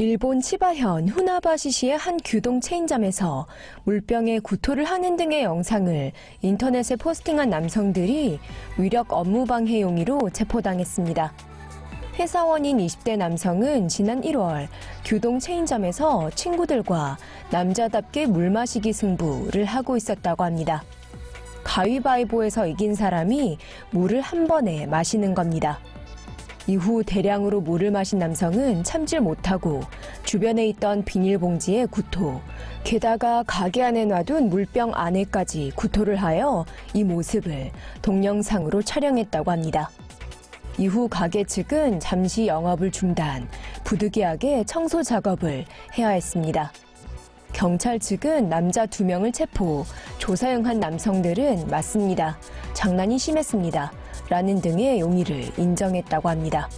일본 치바현 후나바시시의 한 규동 체인점에서 물병에 구토를 하는 등의 영상을 인터넷에 포스팅한 남성들이 위력 업무방해 용의로 체포당했습니다. 회사원인 20대 남성은 지난 1월 규동 체인점에서 친구들과 남자답게 물 마시기 승부를 하고 있었다고 합니다. 가위바위보에서 이긴 사람이 물을 한 번에 마시는 겁니다. 이후 대량으로 물을 마신 남성은 참질 못하고 주변에 있던 비닐봉지에 구토, 게다가 가게 안에 놔둔 물병 안에까지 구토를 하여 이 모습을 동영상으로 촬영했다고 합니다. 이후 가게 측은 잠시 영업을 중단, 부득이하게 청소 작업을 해야 했습니다. 경찰 측은 남자 두 명을 체포, 조사용한 남성들은 맞습니다. 장난이 심했습니다. 라는 등의 용의를 인정했다고 합니다.